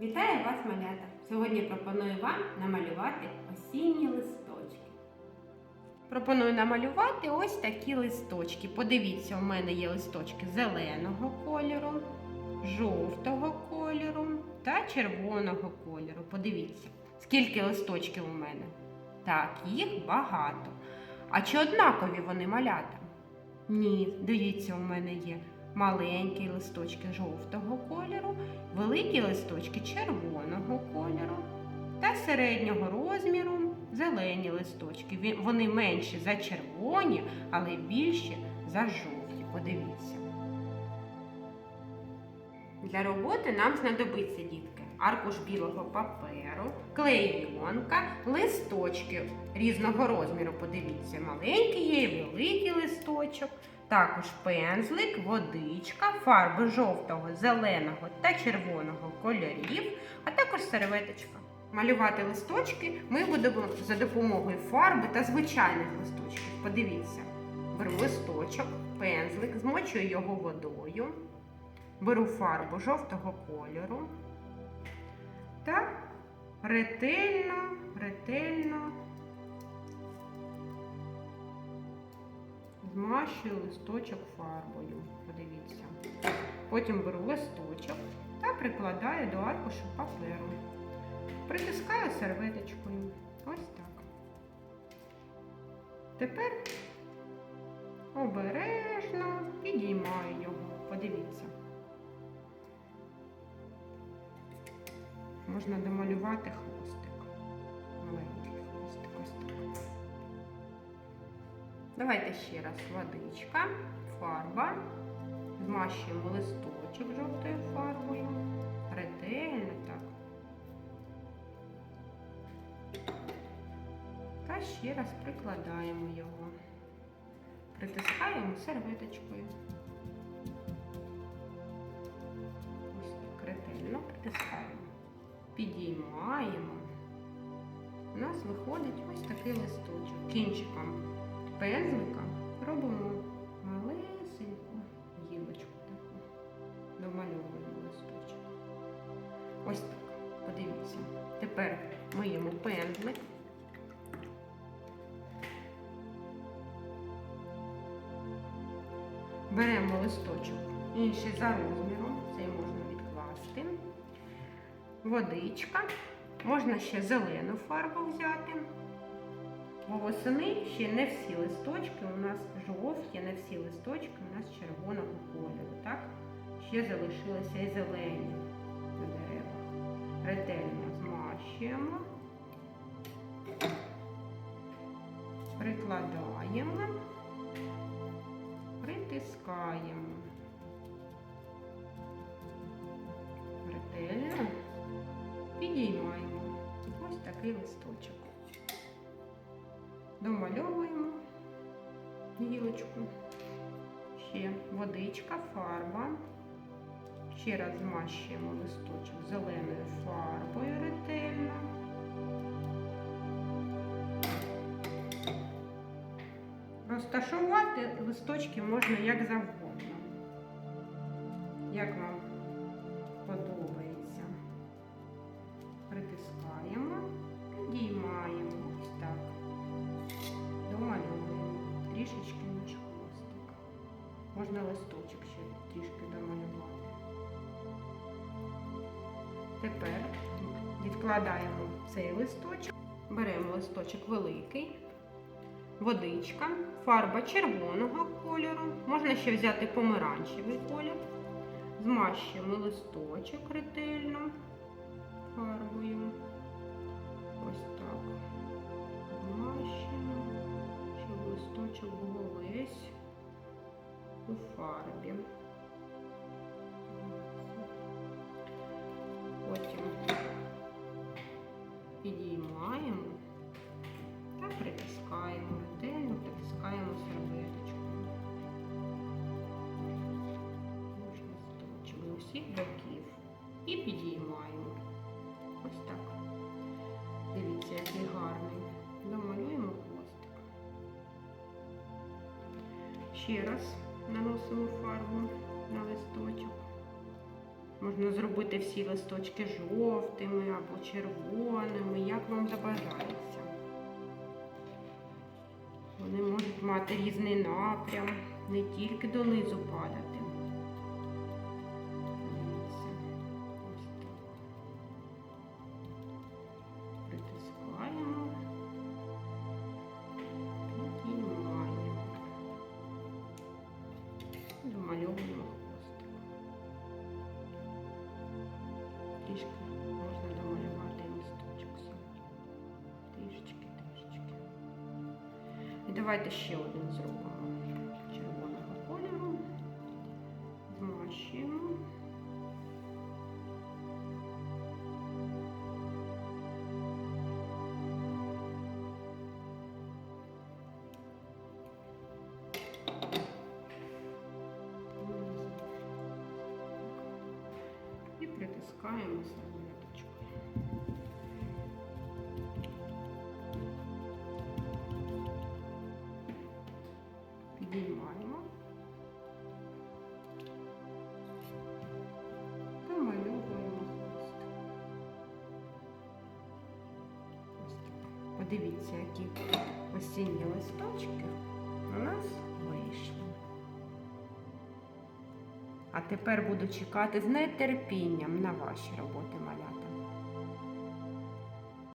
Вітаю вас, малята! Сьогодні пропоную вам намалювати осінні листочки. Пропоную намалювати ось такі листочки. Подивіться, у мене є листочки зеленого кольору, жовтого кольору та червоного кольору. Подивіться, скільки листочків у мене. Так, їх багато. А чи однакові вони малята? Ні, дивіться, у мене є маленькі листочки жовтого кольору, великі листочки червоного кольору та середнього розміру зелені листочки. Вони менші за червоні, але більші за жовті. Подивіться. Для роботи нам знадобиться дітки аркуш білого паперу, клейонка, листочки різного розміру. Подивіться, маленький є і великий листочок. Також пензлик, водичка, фарби жовтого, зеленого та червоного кольорів, а також серветочка. Малювати листочки ми будемо за допомогою фарби та звичайних листочків. Подивіться, беру листочок, пензлик, змочую його водою, беру фарбу жовтого кольору та ретельно, ретельно змащую листочок фарбою. Подивіться. Потім беру листочок та прикладаю до аркушу паперу. Притискаю серветочкою. Ось так. Тепер обережно підіймаю його. Подивіться. Можна домалювати хвостик. Давайте ще раз водичка, фарба. Змащуємо листочок жовтою фарбою. Ретельно так. Та ще раз прикладаємо його. Притискаємо серветочкою. Ось так ретельно притискаємо. Підіймаємо. У нас виходить ось такий листочок. Кінчиком пензлика робимо малесеньку гілочку таку. Домальовуємо листочок. Ось так. Подивіться. Тепер миємо пензлик. Беремо листочок інший за розміром, цей можна відкласти. Водичка. Можна ще зелену фарбу взяти. Восени ще не всі листочки у нас жовті, не всі листочки у нас червоного кольору. Так? Ще залишилися і зелені на деревах. Ретельно змащуємо, прикладаємо, притискаємо. Ретельно підіймаємо. Ось такий листочок. Домальовуємо гілочку. Ще водичка, фарба. Ще раз змащуємо листочок зеленою фарбою ретельно. Розташувати листочки можна як завгодно. Як вам подобається. Притискаємо, підіймаємо трішечки наш хвостик. Можна листочок ще трішки домалювати. Тепер відкладаємо цей листочок, беремо листочок великий, водичка, фарба червоного кольору, можна ще взяти помаранчевий колір. Змащуємо листочок ретельно фарбою. Підіймаємо та притискаємо, ретельно притискаємо серветочку. Листочок з усіх боків. І підіймаємо. Ось так. Дивіться, який гарний. Домалюємо хвостик. Ще раз наносимо фарбу на листочок. Можна зробити всі листочки жовтими або червоними, як вам забажається. Вони можуть мати різний напрям, не тільки донизу падати. Давайте ще один зробимо червоного кольору. Змащуємо. І притискаємо так. Подивіться, які осінні листочки у нас вийшли. А тепер буду чекати з нетерпінням на ваші роботи малята.